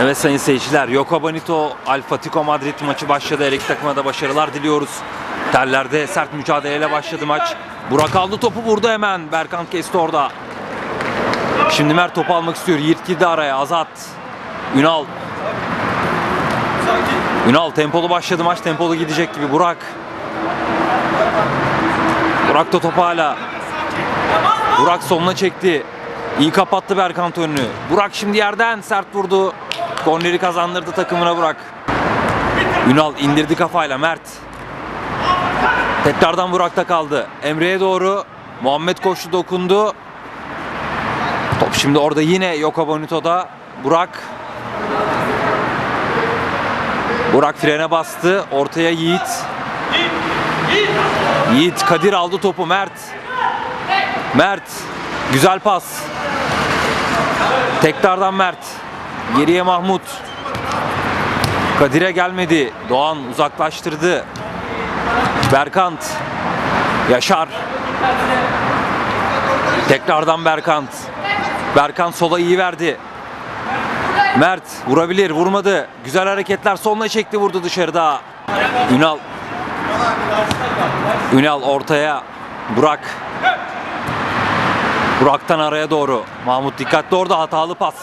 Evet sayın seyirciler, Yoko Bonito, Alfatico Madrid maçı başladı. Her iki takıma da başarılar diliyoruz. Tellerde sert mücadeleyle başladı maç. Burak aldı topu vurdu hemen. Berkant kesti orada. Şimdi Mert topu almak istiyor. Yiğit girdi araya. Azat. Ünal. Ünal tempolu başladı maç. Tempolu gidecek gibi. Burak. Burak da topu hala. Burak soluna çekti. İyi kapattı Berkant önünü. Burak şimdi yerden sert vurdu. Korneri kazandırdı takımına Burak. Ünal indirdi kafayla Mert. Tekrardan Burak'ta kaldı. Emre'ye doğru. Muhammed koştu dokundu. Top şimdi orada yine Yoko Bonito'da. Burak. Burak frene bastı. Ortaya Yiğit. Yiğit Kadir aldı topu Mert. Mert. Güzel pas. Tekrardan Mert. Geriye Mahmut. Kadir'e gelmedi. Doğan uzaklaştırdı. Berkant. Yaşar. Tekrardan Berkant. Berkant sola iyi verdi. Mert vurabilir, vurmadı. Güzel hareketler soluna çekti, vurdu dışarıda. Ünal. Ünal ortaya. Burak. Burak'tan araya doğru. Mahmut dikkatli orada hatalı pas.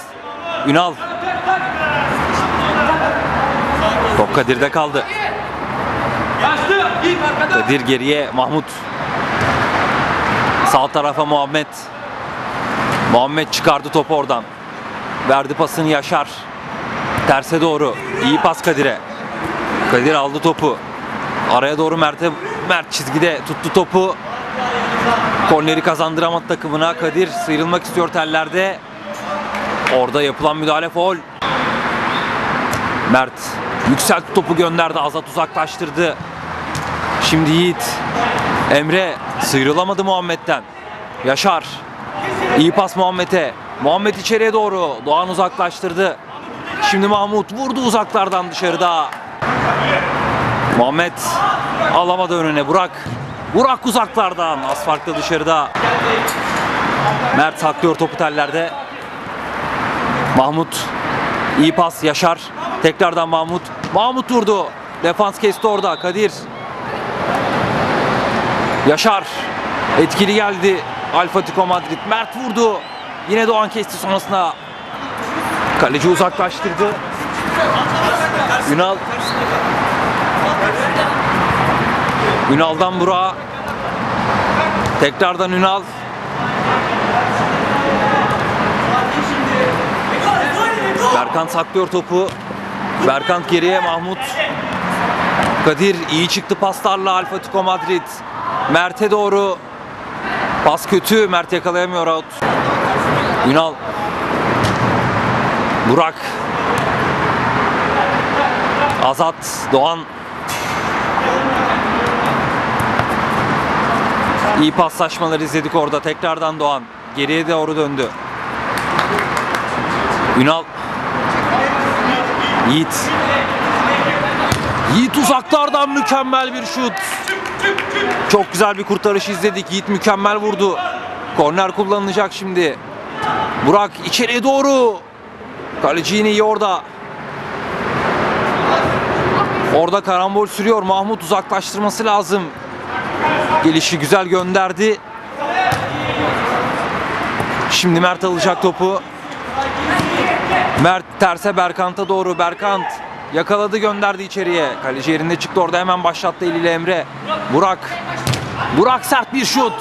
Ünal. Top Kadir'de kaldı. Kadir geriye Mahmut. Sağ tarafa Muhammed. Muhammed çıkardı topu oradan. Verdi pasını Yaşar. Terse doğru. İyi pas Kadir'e. Kadir aldı topu. Araya doğru Mert'e Mert çizgide tuttu topu. Korneri kazandıramadı takımına. Kadir sıyrılmak istiyor tellerde. Orada yapılan müdahale foul. Mert yükseltti topu gönderdi. Azat uzaklaştırdı. Şimdi Yiğit. Emre sıyrılamadı Muhammed'den. Yaşar. İyi pas Muhammed'e. Muhammed içeriye doğru. Doğan uzaklaştırdı. Şimdi Mahmut vurdu uzaklardan dışarıda. Muhammed alamadı önüne. Burak. Burak uzaklardan. Az farklı dışarıda. Mert saklıyor topu tellerde. Mahmut. iyi pas Yaşar. Tekrardan Mahmut. Mahmut vurdu. Defans kesti orada. Kadir. Yaşar. Etkili geldi. Alfatico Madrid. Mert vurdu. Yine Doğan kesti sonrasında. Kaleci uzaklaştırdı. Ünal. Ünal'dan Burak'a. Tekrardan Ünal. Berkant saklıyor topu. Berkant geriye Mahmut. Kadir iyi çıktı paslarla Alfatico Madrid. Mert'e doğru. Pas kötü. Mert yakalayamıyor out. Ünal. Burak. Azat. Doğan. İyi paslaşmalar izledik orada. Tekrardan Doğan. Geriye doğru döndü. Ünal. Yiğit. Yiğit uzaklardan mükemmel bir şut. Çok güzel bir kurtarış izledik. Yiğit mükemmel vurdu. Korner kullanılacak şimdi. Burak içeriye doğru. Kaleci yine iyi orada. Orada karambol sürüyor. Mahmut uzaklaştırması lazım. Gelişi güzel gönderdi. Şimdi Mert alacak topu. Mert terse Berkant'a doğru. Berkant yakaladı gönderdi içeriye. Kaleci yerinde çıktı orada hemen başlattı eliyle Emre. Burak. Burak sert bir şut.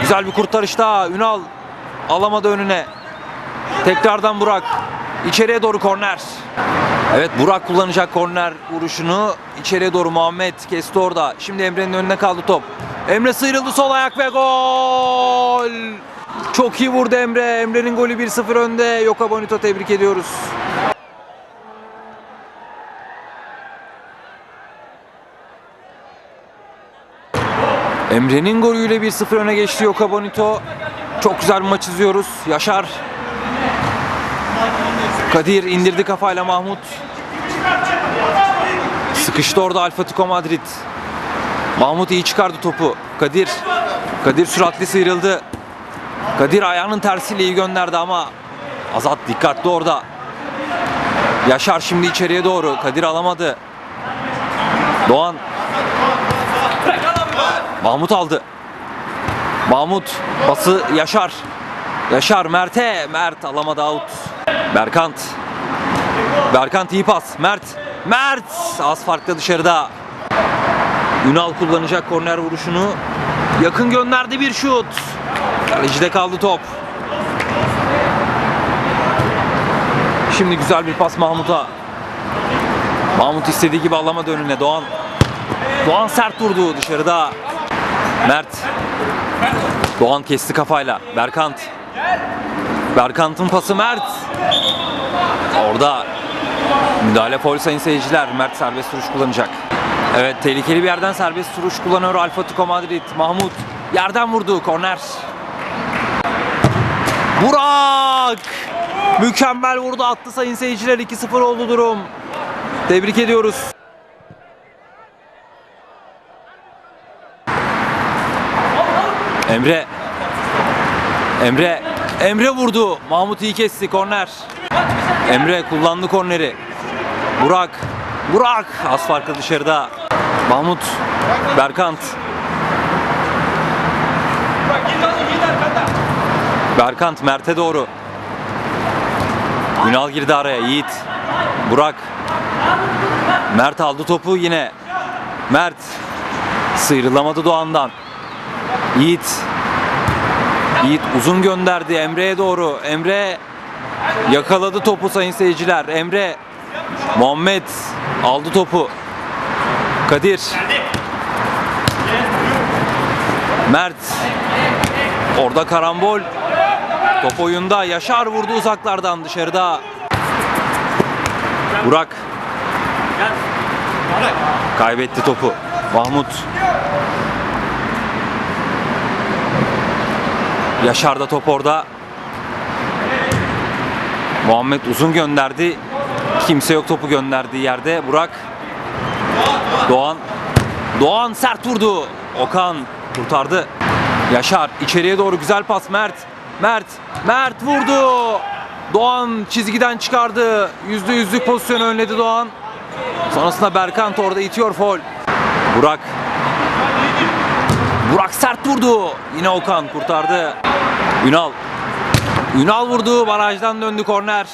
Güzel bir kurtarış daha. Ünal alamadı önüne. Tekrardan Burak. İçeriye doğru korner. Evet Burak kullanacak korner vuruşunu. İçeriye doğru Muhammed kesti orada. Şimdi Emre'nin önüne kaldı top. Emre sıyrıldı sol ayak ve gol. Çok iyi vurdu Emre. Emre'nin golü 1-0 önde. Yoka Bonito tebrik ediyoruz. Emre'nin golüyle 1-0 öne geçti Yoka Bonito. Çok güzel bir maç izliyoruz. Yaşar. Kadir indirdi kafayla Mahmut. Sıkıştı orada Alfatico Madrid. Mahmut iyi çıkardı topu. Kadir. Kadir süratli sıyrıldı. Kadir ayağının tersiyle iyi gönderdi ama Azat dikkatli orada. Yaşar şimdi içeriye doğru. Kadir alamadı. Doğan. Mahmut aldı. Mahmut pası Yaşar. Yaşar Mert'e. Mert alamadı out. Berkant. Berkant iyi pas. Mert. Mert az farklı dışarıda. Ünal kullanacak korner vuruşunu. Yakın gönderdi bir şut. Kalecide kaldı top. Şimdi güzel bir pas Mahmut'a. Mahmut istediği gibi alamadı önüne. Doğan. Doğan sert vurdu dışarıda. Mert. Doğan kesti kafayla. Berkant. Berkant'ın pası Mert. Orada müdahale foul sayın seyirciler. Mert serbest vuruş kullanacak. Evet tehlikeli bir yerden serbest vuruş kullanıyor Alfa Tuko Madrid. Mahmut yerden vurdu korner. Burak! Mükemmel vurdu attı sayın seyirciler 2-0 oldu durum. Tebrik ediyoruz. Emre Emre Emre vurdu. Mahmut iyi kesti korner. Emre kullandı korneri. Burak Burak az farklı dışarıda. Mahmut Berkant Berkant Mert'e doğru. Ünal girdi araya. Yiğit. Burak. Mert aldı topu yine. Mert. Sıyrılamadı Doğan'dan. Yiğit. Yiğit uzun gönderdi Emre'ye doğru. Emre yakaladı topu sayın seyirciler. Emre. Muhammed aldı topu. Kadir. Mert. Orada karambol. Top oyunda. Yaşar vurdu uzaklardan dışarıda. Burak. Kaybetti topu. Mahmut. Yaşar da top orada. Muhammed uzun gönderdi. Kimse yok topu gönderdiği yerde. Burak. Doğan. Doğan sert vurdu. Okan kurtardı. Yaşar içeriye doğru güzel pas Mert. Mert. Mert vurdu. Doğan çizgiden çıkardı. Yüzde yüzlük pozisyonu önledi Doğan. Sonrasında Berkant orada itiyor foul. Burak. Burak sert vurdu. Yine Okan kurtardı. Ünal. Ünal vurdu. Barajdan döndü korner.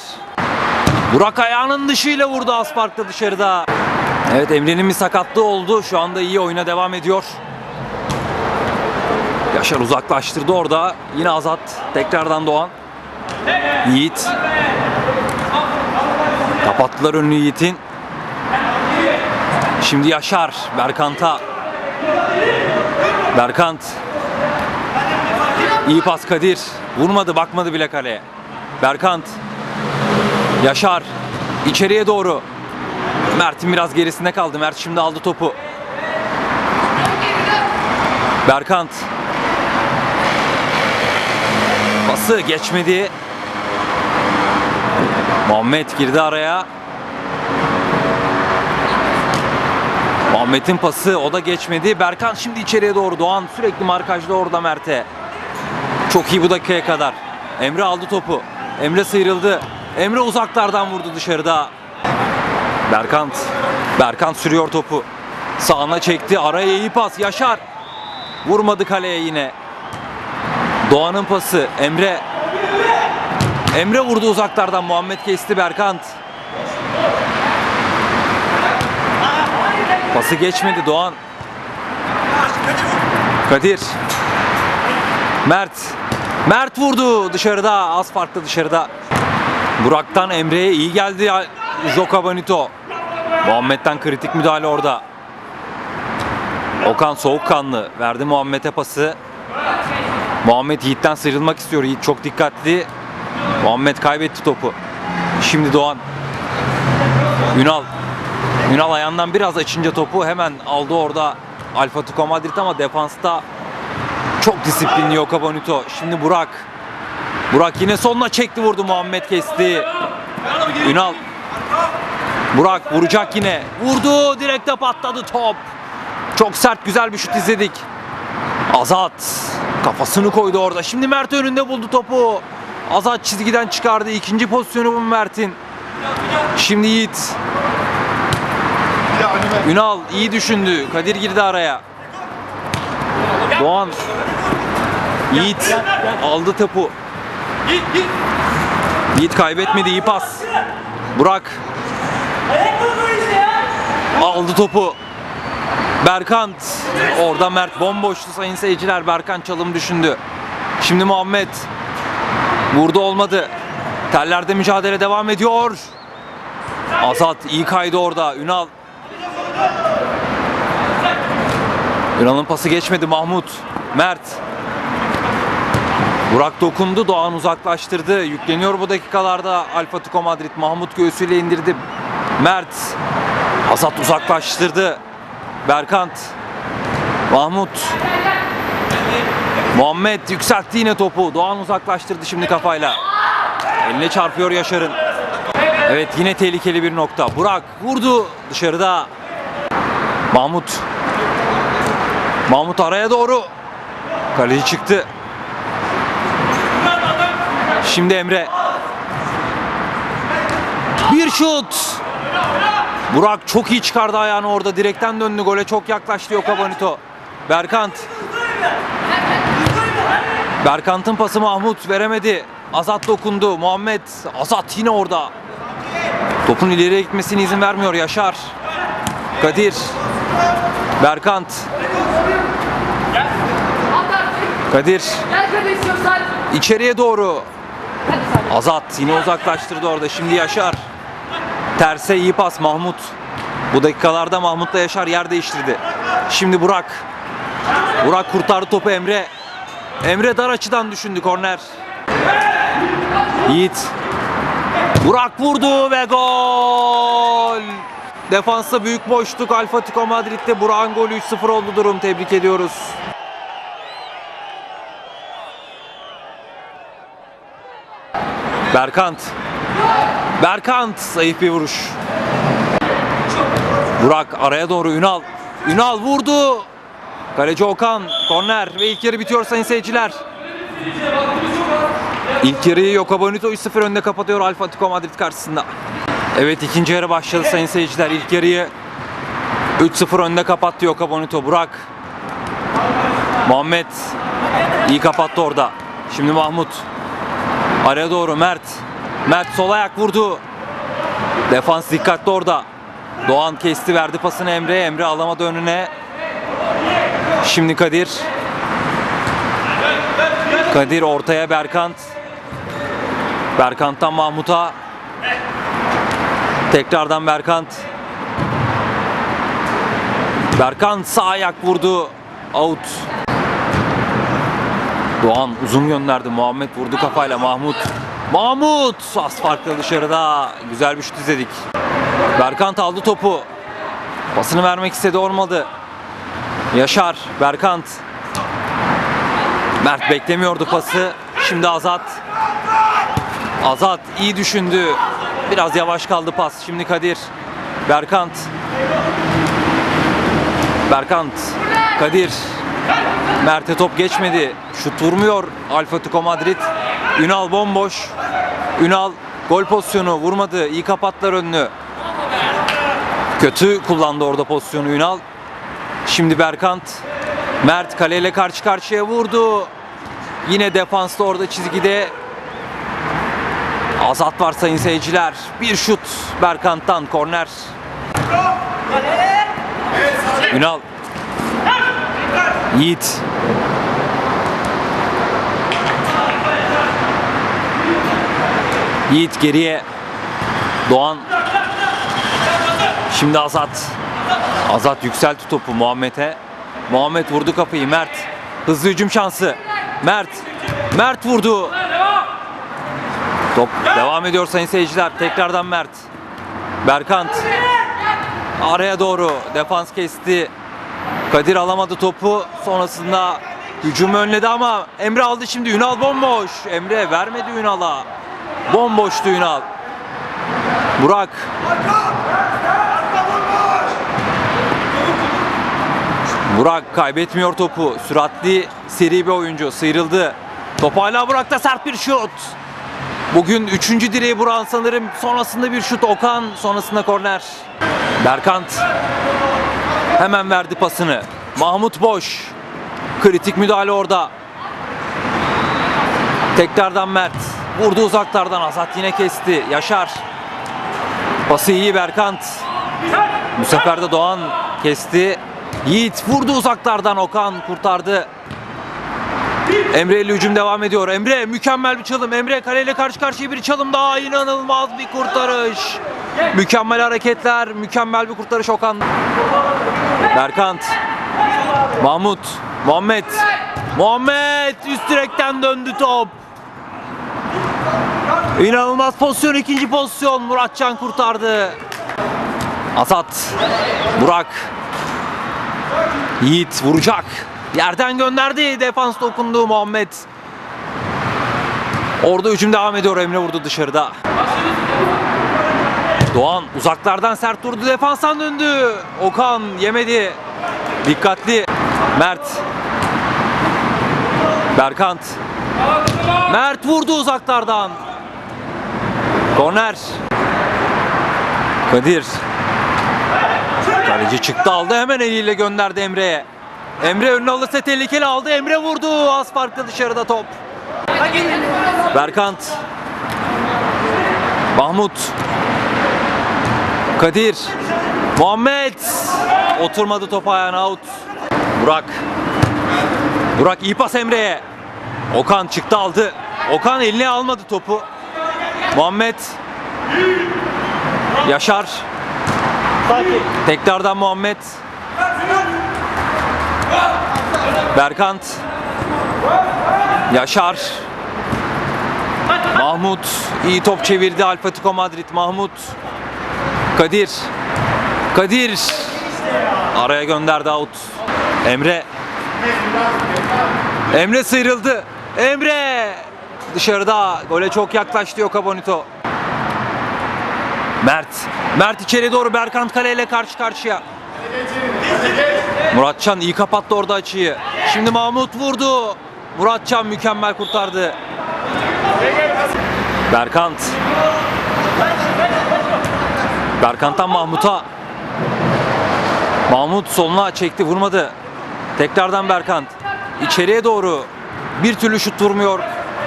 Burak ayağının dışıyla vurdu az farklı dışarıda. Evet Emre'nin bir sakatlığı oldu. Şu anda iyi oyuna devam ediyor. Yaşar uzaklaştırdı orada. Yine Azat. Tekrardan Doğan. Yiğit. Kapattılar önünü Yiğit'in. Şimdi Yaşar. Berkant'a. Berkant. İyi pas Kadir. Vurmadı bakmadı bile kaleye. Berkant. Yaşar. içeriye doğru. Mert'in biraz gerisinde kaldı. Mert şimdi aldı topu. Berkant. Pası geçmedi. Muhammed girdi araya. Muhammed'in pası o da geçmedi. Berkan şimdi içeriye doğru. Doğan sürekli markajda orada Mert'e. Çok iyi bu dakikaya kadar. Emre aldı topu. Emre sıyrıldı. Emre uzaklardan vurdu dışarıda. Berkant. Berkant sürüyor topu. Sağına çekti. Araya iyi pas. Yaşar. Vurmadı kaleye yine. Doğan'ın pası. Emre. Emre vurdu uzaklardan. Muhammed kesti Berkant. Pası geçmedi Doğan. Kadir. Mert. Mert vurdu dışarıda. Az farklı dışarıda. Burak'tan Emre'ye iyi geldi Joka Bonito. Muhammed'den kritik müdahale orada. Okan soğukkanlı verdi Muhammed'e pası. Muhammed Yiğit'ten sıyrılmak istiyor. Çok dikkatli. Muhammed kaybetti topu. Şimdi Doğan. Ünal. Ünal ayağından biraz açınca topu hemen aldı orada Alfa Tuko Madrid ama defansta çok disiplinli Yoka Bonito. Şimdi Burak. Burak yine sonuna çekti vurdu Muhammed kesti. Ünal. Burak vuracak yine. Vurdu direkte patladı top. Çok sert güzel bir şut izledik. Azat kafasını koydu orada. Şimdi Mert önünde buldu topu. Azat çizgiden çıkardı. İkinci pozisyonu bu Mert'in. Şimdi Yiğit. Ünal iyi düşündü. Kadir girdi araya. Doğan. Yiğit aldı topu. Yiğit kaybetmedi iyi pas. Burak aldı topu. Berkant. Orada Mert bomboştu sayın seyirciler. Berkant çalım düşündü. Şimdi Muhammed. Burada olmadı. Tellerde mücadele devam ediyor. Azat iyi kaydı orada. Ünal. Ünal'ın pası geçmedi Mahmut. Mert. Burak dokundu. Doğan uzaklaştırdı. Yükleniyor bu dakikalarda Alfa Tuko Madrid. Mahmut göğsüyle indirdi. Mert. Azat uzaklaştırdı. Berkant. Mahmut. Muhammed yükseltti yine topu. Doğan uzaklaştırdı şimdi kafayla. Eline çarpıyor Yaşar'ın. Evet yine tehlikeli bir nokta. Burak vurdu dışarıda. Mahmut. Mahmut araya doğru. Kaleci çıktı. Şimdi Emre. Bir şut. Burak çok iyi çıkardı ayağını orada. Direkten döndü. Gole çok yaklaştı Yoka Bonito. Berkant. Berkant'ın pası Mahmut veremedi. Azat dokundu. Muhammed. Azat yine orada. Topun ileriye gitmesine izin vermiyor Yaşar. Kadir. Berkant. Kadir. İçeriye doğru. Azat yine uzaklaştırdı orada. Şimdi Yaşar. Terse iyi pas Mahmut. Bu dakikalarda Mahmut'la Yaşar yer değiştirdi. Şimdi Burak. Burak kurtardı topu Emre. Emre dar açıdan düşündü korner. Yiğit. Burak vurdu ve gol. Defansta büyük boşluk Alfa Tiko Madrid'de Burak'ın golü 3-0 oldu durum. Tebrik ediyoruz. Berkant. Berkant zayıf bir vuruş. Burak araya doğru Ünal. Ünal vurdu. Kaleci Okan korner ve ilk yarı bitiyor sayın seyirciler. İlk yarıyı Yoka Bonito 3-0 önde kapatıyor Alfa Tiko Madrid karşısında. Evet ikinci yarı başladı sayın seyirciler. İlk yarıyı 3-0 önde kapattı Yoka Bonito. Burak. Muhammed iyi kapattı orada. Şimdi Mahmut. Araya doğru Mert. Mert sol ayak vurdu. Defans dikkatli orada. Doğan kesti verdi pasını Emre'ye. Emre alamadı önüne. Şimdi Kadir. Kadir ortaya Berkant. Berkant'tan Mahmut'a. Tekrardan Berkant. Berkant sağ ayak vurdu. Out. Doğan uzun gönderdi. Muhammed vurdu kafayla. Mahmut. Mahmut! Az farklı dışarıda. Güzel bir şut izledik. Berkant aldı topu. Pasını vermek istedi olmadı. Yaşar. Berkant. Mert beklemiyordu pası. Şimdi Azat. Azat iyi düşündü. Biraz yavaş kaldı pas. Şimdi Kadir. Berkant. Berkant. Kadir. Mert'e top geçmedi. Şut vurmuyor Alfa Tuko Madrid. Ünal bomboş. Ünal gol pozisyonu vurmadı. İyi kapattılar önünü. Kötü kullandı orada pozisyonu Ünal. Şimdi Berkant. Mert kaleyle karşı karşıya vurdu. Yine defansta orada çizgide. Azat var sayın seyirciler. Bir şut Berkant'tan korner. Ünal. Yiğit. Yiğit geriye. Doğan. Şimdi Azat. Azat yükseltti topu Muhammed'e. Muhammed vurdu kapıyı. Mert. Hızlı hücum şansı. Mert. Mert vurdu. Top devam ediyor sayın seyirciler. Tekrardan Mert. Berkant. Araya doğru defans kesti. Kadir alamadı topu. Sonrasında hücumu önledi ama Emre aldı şimdi. Ünal bomboş. Emre vermedi Ünal'a. Bomboştu Ünal. Burak. Burak kaybetmiyor topu. Süratli seri bir oyuncu. Sıyrıldı. Top hala Burak'ta sert bir şut. Bugün üçüncü direği Burak'ın sanırım. Sonrasında bir şut Okan. Sonrasında korner. Berkant hemen verdi pasını. Mahmut boş. Kritik müdahale orada. Tekrardan Mert. Vurdu uzaklardan Azat yine kesti. Yaşar. Pası iyi Berkant. Bu sefer de Doğan kesti. Yiğit vurdu uzaklardan Okan kurtardı. Emre ile hücum devam ediyor. Emre mükemmel bir çalım. Emre kaleyle karşı karşıya bir çalım daha. inanılmaz bir kurtarış. Mükemmel hareketler. Mükemmel bir kurtarış Okan. Berkant. Mahmut. Muhammed. Muhammed üst direkten döndü top. İnanılmaz pozisyon. ikinci pozisyon. Muratcan kurtardı. Asat. Burak. Yiğit vuracak. Yerden gönderdi. Defans dokundu Muhammed. Orada hücum devam ediyor. Emre vurdu dışarıda. Doğan uzaklardan sert durdu. Defanstan döndü. Okan yemedi. Dikkatli. Mert. Berkant. Mert vurdu uzaklardan. Korner. Kadir. Kaleci çıktı aldı hemen eliyle gönderdi Emre'ye. Emre önüne alırsa tehlikeli aldı. Emre vurdu. Az farklı dışarıda top. Berkant. Mahmut. Kadir. Muhammed. Oturmadı top ayağına out. Burak. Burak iyi pas Emre'ye. Okan çıktı aldı. Okan eline almadı topu. Muhammed. Yaşar. Tekrardan Muhammed. Berkant. Yaşar. Mahmut iyi top çevirdi Alfatico Madrid. Mahmut. Kadir. Kadir. Araya gönderdi out. Emre. Emre sıyrıldı. Emre. Dışarıda gole çok yaklaştı Yoka Bonito. Mert. Mert içeri doğru Berkant kaleyle karşı karşıya. Muratcan iyi kapattı orada açıyı. Şimdi Mahmut vurdu. Muratcan mükemmel kurtardı. Berkant. Berkant'tan Mahmut'a. Mahmut soluna çekti vurmadı. Tekrardan Berkant. İçeriye doğru. Bir türlü şut vurmuyor.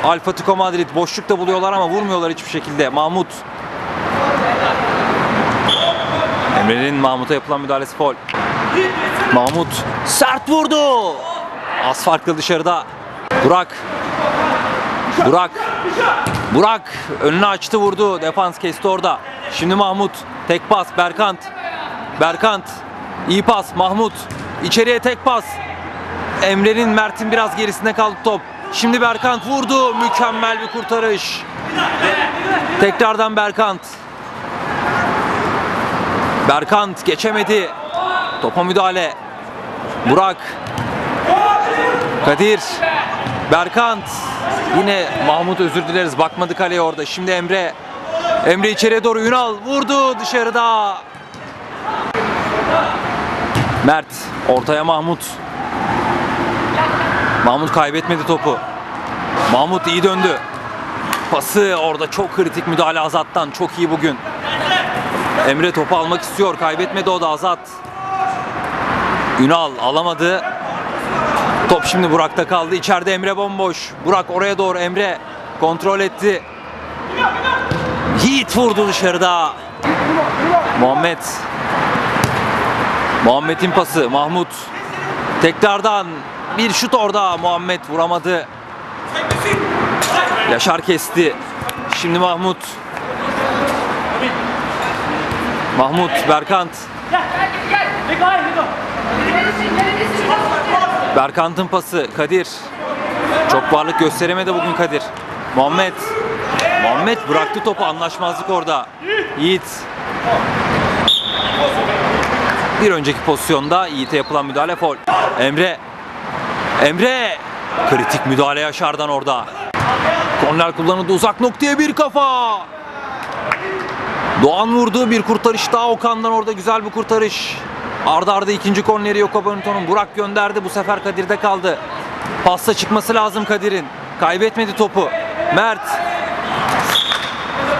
Alfatico Madrid boşlukta buluyorlar ama vurmuyorlar hiçbir şekilde. Mahmut. Emre'nin Mahmut'a yapılan müdahalesi foul. Mahmut sert vurdu. Az farklı dışarıda. Burak. Burak. Burak önünü açtı vurdu. Defans kesti orada. Şimdi Mahmut. Tek pas Berkant. Berkant. İyi pas Mahmut. İçeriye tek pas. Emre'nin Mert'in biraz gerisinde kaldı top. Şimdi Berkant vurdu. Mükemmel bir kurtarış. Tekrardan Berkant. Berkant geçemedi. Topa müdahale. Burak. Kadir. Berkant. Yine Mahmut özür dileriz. Bakmadı kaleye orada. Şimdi Emre. Emre içeriye doğru Ünal vurdu dışarıda. Mert ortaya Mahmut. Mahmut kaybetmedi topu. Mahmut iyi döndü. Pası orada çok kritik müdahale Azat'tan. Çok iyi bugün. Emre topu almak istiyor. Kaybetmedi o da Azat. Ünal alamadı. Top şimdi Burak'ta kaldı. İçeride Emre bomboş. Burak oraya doğru Emre kontrol etti. Yiğit vurdu dışarıda. Muhammed. Muhammed'in pası. Mahmut. Tekrardan bir şut orada. Muhammed vuramadı. Yaşar kesti. Şimdi Mahmut. Mahmut, Berkant. Berkant'ın pası. Kadir. Çok varlık gösteremedi bugün Kadir. Muhammed. Muhammed bıraktı topu. Anlaşmazlık orada. Yiğit. Bir önceki pozisyonda Yiğit'e yapılan müdahale foul. Emre. Emre. Kritik müdahale Yaşar'dan orada. Korner kullanıldı uzak noktaya bir kafa. Doğan vurdu bir kurtarış daha Okan'dan orada güzel bir kurtarış. Arda arda ikinci korneri Yoko Bonito'nun. Burak gönderdi bu sefer Kadir'de kaldı. Pasta çıkması lazım Kadir'in. Kaybetmedi topu. Mert.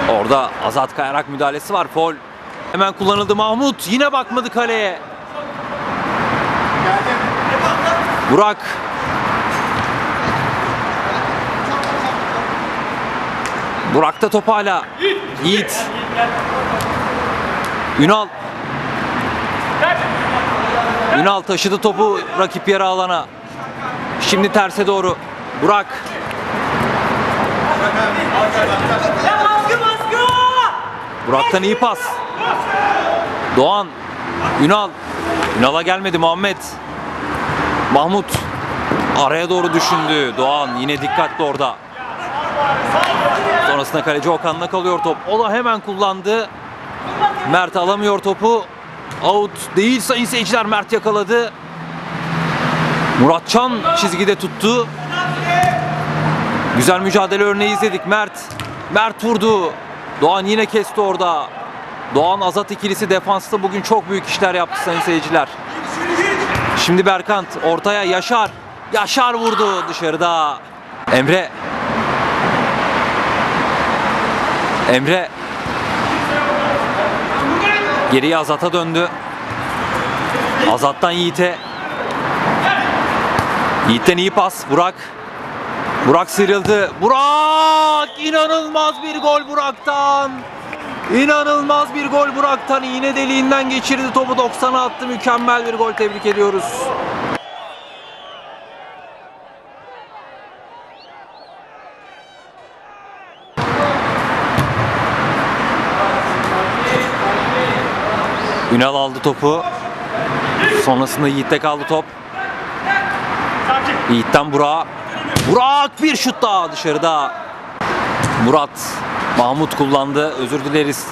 Orada Azat kayarak müdahalesi var. Fol. Hemen kullanıldı Mahmut. Yine bakmadı kaleye. Burak. Burak'ta top hala. Yiğit. Ünal. Ünal taşıdı topu rakip yarı alana. Şimdi terse doğru. Burak. Burak'tan iyi pas. Doğan. Ünal. Ünal'a gelmedi Muhammed. Mahmut. Araya doğru düşündü. Doğan yine dikkatli orada. Sonrasında kaleci Okan'la kalıyor top. O da hemen kullandı. Mert alamıyor topu. Out değil sayın seyirciler. Mert yakaladı. Muratcan çizgide tuttu. Güzel mücadele örneği izledik. Mert. Mert vurdu. Doğan yine kesti orada. Doğan Azat ikilisi defansta bugün çok büyük işler yaptı sayın seyirciler. Şimdi Berkant ortaya Yaşar. Yaşar vurdu dışarıda. Emre. Emre. Geriye Azat'a döndü. Azat'tan Yiğit'e. Yiğit'ten iyi pas. Burak. Burak sıyrıldı. Burak! inanılmaz bir gol Burak'tan. İnanılmaz bir gol Burak'tan. İğne deliğinden geçirdi topu 90'a attı. Mükemmel bir gol tebrik ediyoruz. Ünal aldı topu. Sonrasında Yiğit'te kaldı top. Yiğit'ten Burak. Burak bir şut daha dışarıda. Murat. Mahmut kullandı. Özür dileriz.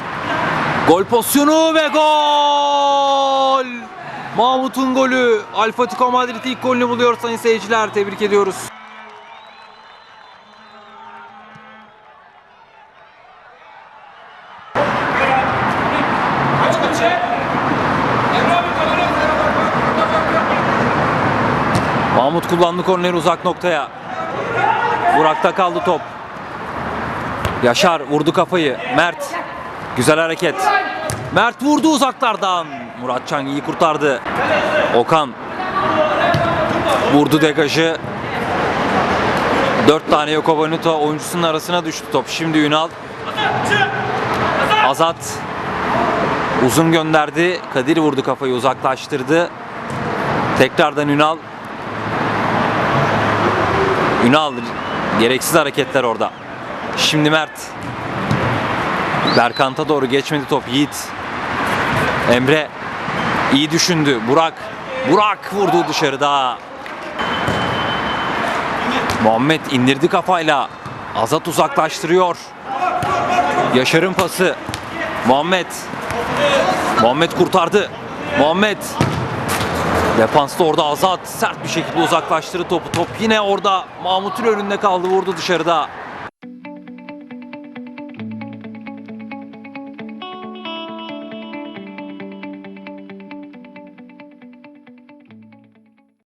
Gol pozisyonu ve gol! Mahmut'un golü. Alfatico Madrid ilk golünü buluyor sayın seyirciler. Tebrik ediyoruz. Mahmut kullandı korneri uzak noktaya. Burak'ta kaldı top. Yaşar vurdu kafayı. Mert. Güzel hareket. Mert vurdu uzaklardan. Muratcan iyi kurtardı. Okan. Vurdu degajı. Dört tane Yoko Bonito oyuncusunun arasına düştü top. Şimdi Ünal. Azat. Uzun gönderdi. Kadir vurdu kafayı uzaklaştırdı. Tekrardan Ünal. Ünal gereksiz hareketler orada. Şimdi Mert. Berkant'a doğru geçmedi top. Yiğit. Emre. iyi düşündü. Burak. Burak vurdu dışarıda. Muhammed indirdi kafayla. Azat uzaklaştırıyor. Yaşar'ın pası. Muhammed. Muhammed kurtardı. Muhammed. Defansta orada Azat sert bir şekilde uzaklaştırdı topu. Top yine orada Mahmut'un önünde kaldı vurdu dışarıda.